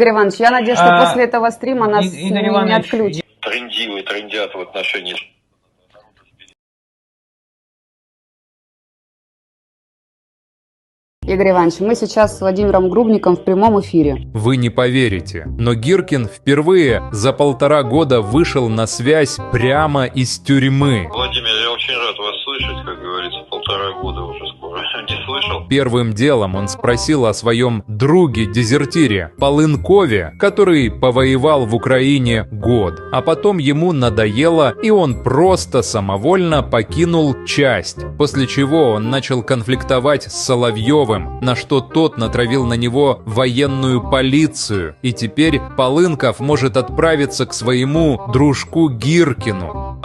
Игорь Иванович, я надеюсь, что А, после этого стрима нас И- Игорь не Иванович, отключат. трендил и трендят в отношении Игорь Иванович, мы сейчас с Владимиром Грубником в прямом эфире. Вы не поверите, но Гиркин впервые за полтора года вышел на связь прямо из тюрьмы. Владимир, я очень рад вас слышал? Первым делом он спросил о своем друге-дезертире Полынкове, который повоевал в Украине год. А потом ему надоело, и он просто самовольно покинул часть. После чего он начал конфликтовать с Соловьевым, на что тот натравил на него военную полицию. И теперь Полынков может отправиться к своему дружку Гиркину.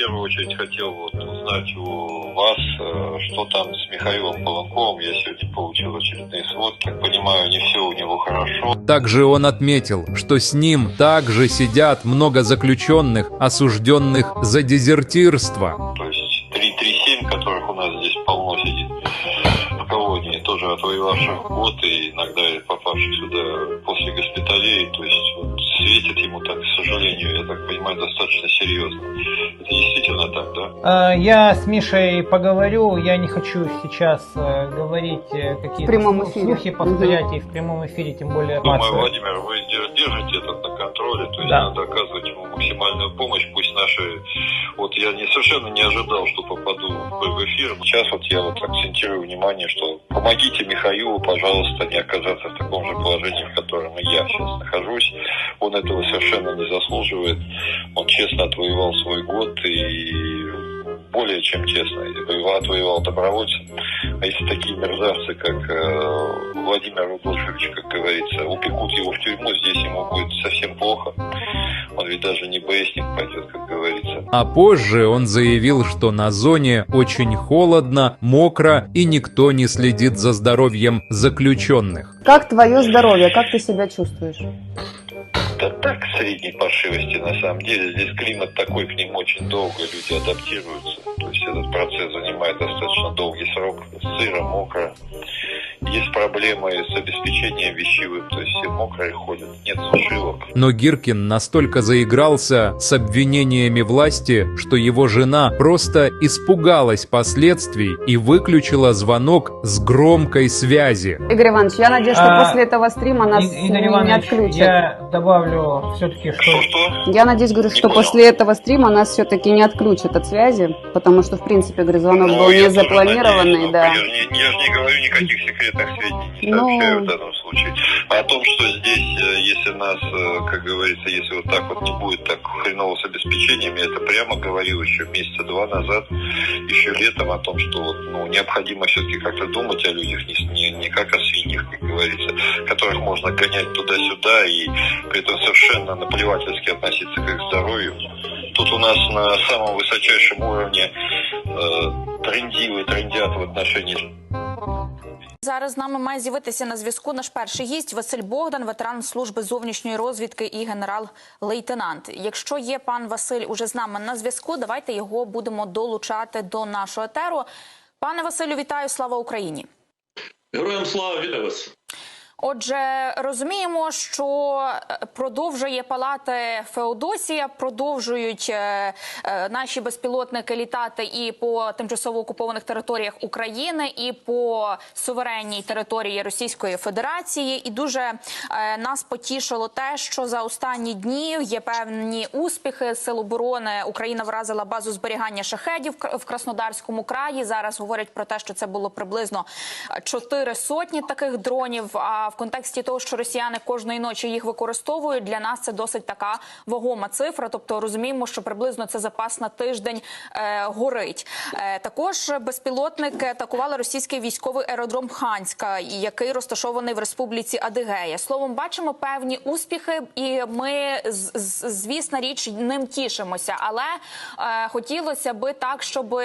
Первую очередь хотел вот узнать у вас, э, что там с Михаилом Полонковым. Я сегодня получил очередные сводки. Понимаю, не все у него хорошо. Также он отметил, что с ним также сидят много заключенных, осужденных за дезертирство. То есть 337, которых у нас здесь полно сидит в колонии, тоже отвоевавших год и иногда попавших сюда после госпиталей. То есть вот, светит ему так, к сожалению, я так понимаю, достаточно серьезно. Это действительно так, да? Э, Я с Мишей поговорю, я не хочу сейчас э, говорить э, какие-то В прямом слух- эфире. слухи повторять и в прямом эфире, тем более Думаю, информацию. Владимир, вы дер- держите это на контроле, то есть Да. надо оказывать ему максимальную помощь, пусть наши... Вот я не, совершенно не ожидал, что попаду в, в эфир. Сейчас вот я вот акцентирую внимание, что помогите Михаилу, пожалуйста, не оказаться в таком же положении, в котором и я сейчас нахожусь. Он этого совершенно не заслуживает. Он честно отвоевал свой год и более чем честно. Воевал, отвоевал добровольцем. А если такие мерзавцы, как э, Владимир Рудольфович, как говорится, упекут его в тюрьму, здесь ему будет совсем плохо. Он ведь даже не БСник пойдет, как говорится. А позже он заявил, что на зоне очень холодно, мокро и никто не следит за здоровьем заключенных. Как твое здоровье? Как ты себя чувствуешь? Да так, средней паршивости на самом деле. Здесь климат такой, к ним очень долго люди адаптируются. То есть этот процесс занимает достаточно долгий срок. Сыро, мокро. Есть проблемы с обеспечением вещевым, то есть все мокрые ходят, нет сушилок. Но Гиркин настолько заигрался с обвинениями власти, что его жена просто испугалась последствий и выключила звонок с громкой связи. Игорь Иванович, я надеюсь, что А, после этого стрима нас Игорь не Иванович, отключат. я добавлю все-таки, что Что-что? Я надеюсь, говорю, что после этого стрима нас все-таки не отключат от связи, потому что, в принципе, говорю, звонок Ну, был не запланированный, надеюсь, да. Я же не, я же не говорю никаких секретных сведений, Ну. в данном случае. А о том, что здесь, э, если нас, э, как говорится, если вот так вот не будет так хреново с обеспечением, я это прямо говорил еще месяца два назад, еще летом, о том, что вот, ну, необходимо все-таки как-то думать о людях, не, с- не, не как о свиньях, как говорится, которых можно гонять туда-сюда и при этом совершенно наплевательски относиться к их здоровью. Тут у нас на самом высочайшем уровне э, трендилы трендят в отношении Зараз з нами має з'явитися на зв'язку наш перший гість Василь Богдан, ветеран служби зовнішньої розвідки і генерал-лейтенант. Якщо є пан Василь уже з нами на зв'язку, давайте його будемо долучати до нашого етеру. Пане Василю, вітаю! Слава Україні! Героям слава вітаю вас. Отже, розуміємо, що е, продовжує палати Феодосія, продовжують е, е, наші безпілотники літати і по тимчасово окупованих територіях України, і по суверенній території Російської Федерації. І дуже нас потішило те, що за останні дні є певні успіхи сил оборони. Україна вразила базу зберігання шахедів в Краснодарському краї. Зараз говорять про те, що це було приблизно чотири сотні таких дронів. А в контексті того, що росіяни кожної ночі їх використовують, для нас це досить така вагома цифра. Тобто розуміємо, що приблизно це запас на тиждень е, горить. Е, також безпілотники атакували російський військовий аеродром Ханська, який розташований в республіці Адигея. Словом, бачимо певні успіхи, і ми з- з- звісна річ ним тішимося. Але е, хотілося би так, щоб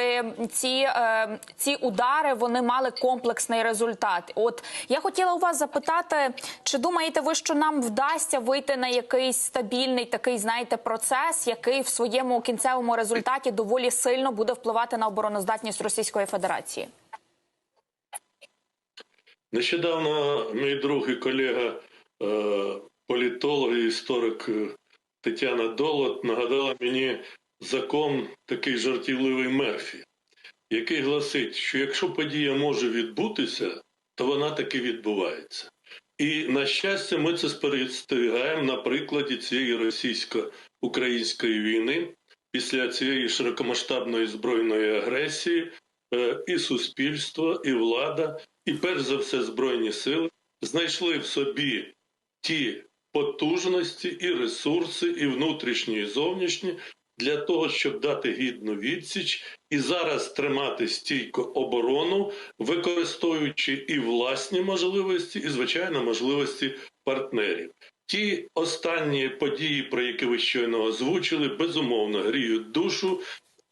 ці, е, ці удари вони мали комплексний результат. От я хотіла у вас запитати, чи думаєте ви, що нам вдасться вийти на якийсь стабільний такий, знаєте, процес, який в своєму кінцевому результаті доволі сильно буде впливати на обороноздатність Російської Федерації? Нещодавно мій друг і колега е, політолог і історик е, Тетяна Долот нагадала мені закон такий жартівливий Мерфі, який гласить, що якщо подія може відбутися, то вона таки відбувається. І на щастя, ми це спостерігаємо на прикладі цієї російсько-української війни після цієї широкомасштабної збройної агресії, е, і суспільство, і влада, і перш за все збройні сили знайшли в собі ті потужності і ресурси, і внутрішні, і зовнішні, для того, щоб дати гідну відсіч і зараз тримати стійко оборону, використовуючи і власні можливості, і звичайно можливості партнерів. Ті останні події, про які ви щойно озвучили, безумовно гріють душу.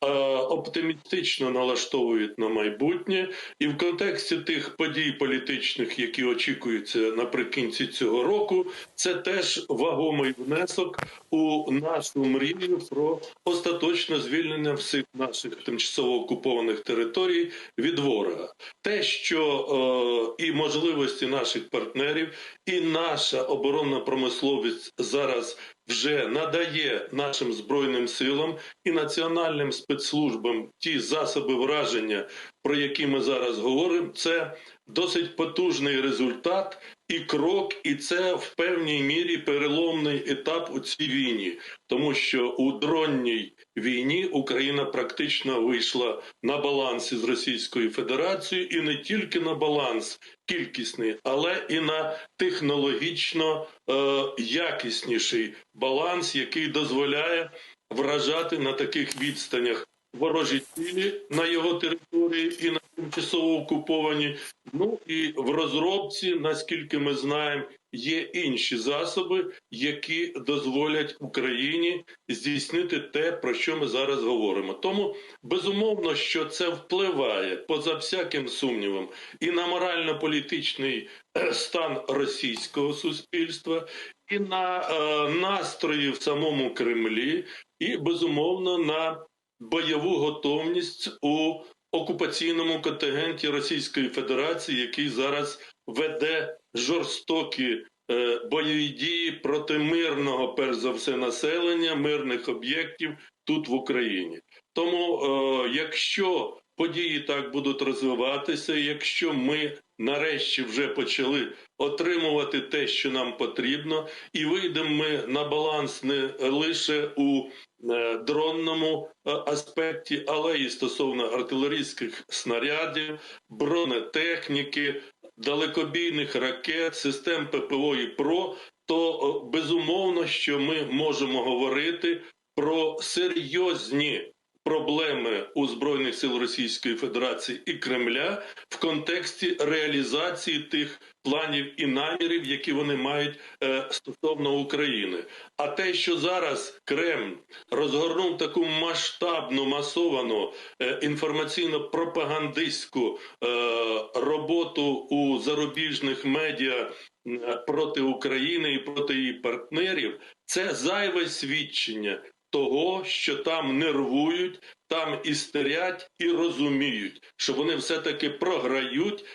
Е, Оптимістично налаштовують на майбутнє, і в контексті тих подій політичних, які очікуються наприкінці цього року, це теж вагомий внесок у нашу мрію про остаточне звільнення всіх наших тимчасово окупованих територій від ворога. Те, що е, і можливості наших партнерів, і наша оборонна промисловість зараз вже надає нашим збройним силам і національним спецслужбам ті засоби враження, про які ми зараз говоримо, це досить потужний результат і крок, і це в певній мірі переломний етап у цій війні, тому що у дронній війні Україна практично вийшла на балансі з Російською Федерацією, і не тільки на баланс кількісний, але і на технологічно е, якісніший баланс, який дозволяє вражати на таких відстанях ворожі цілі на його території і на тимчасово окуповані. Ну і в розробці, наскільки ми знаємо, є інші засоби, які дозволять Україні здійснити те, про що ми зараз говоримо. Тому безумовно, що це впливає поза всяким сумнівом і на морально-політичний е, стан російського суспільства, і на е, настрої в самому Кремлі, і безумовно на бойову готовність у окупаційному контингенті Російської Федерації, який зараз веде жорстокі е, бойові дії проти мирного, перш за все, населення, мирних об'єктів тут в Україні. Тому, е, якщо події так будуть розвиватися, якщо ми нарешті вже почали отримувати те, що нам потрібно, і вийдемо ми на баланс не лише у е, дронному е, аспекті, але і стосовно артилерійських снарядів, бронетехніки, далекобійних ракет, систем ППО і ПРО, то е, безумовно, що ми можемо говорити про серйозні проблеми у збройних сил Російської Федерації і Кремля в контексті реалізації тих планів і намірів, які вони мають е, стосовно України. А те, що зараз Кремль розгорнув таку масштабну масовану е, інформаційно-пропагандистську е, роботу у зарубіжних медіа проти України і проти її партнерів, це зайве свідчення того, що там нервують, там істерять і розуміють, що вони все таки програють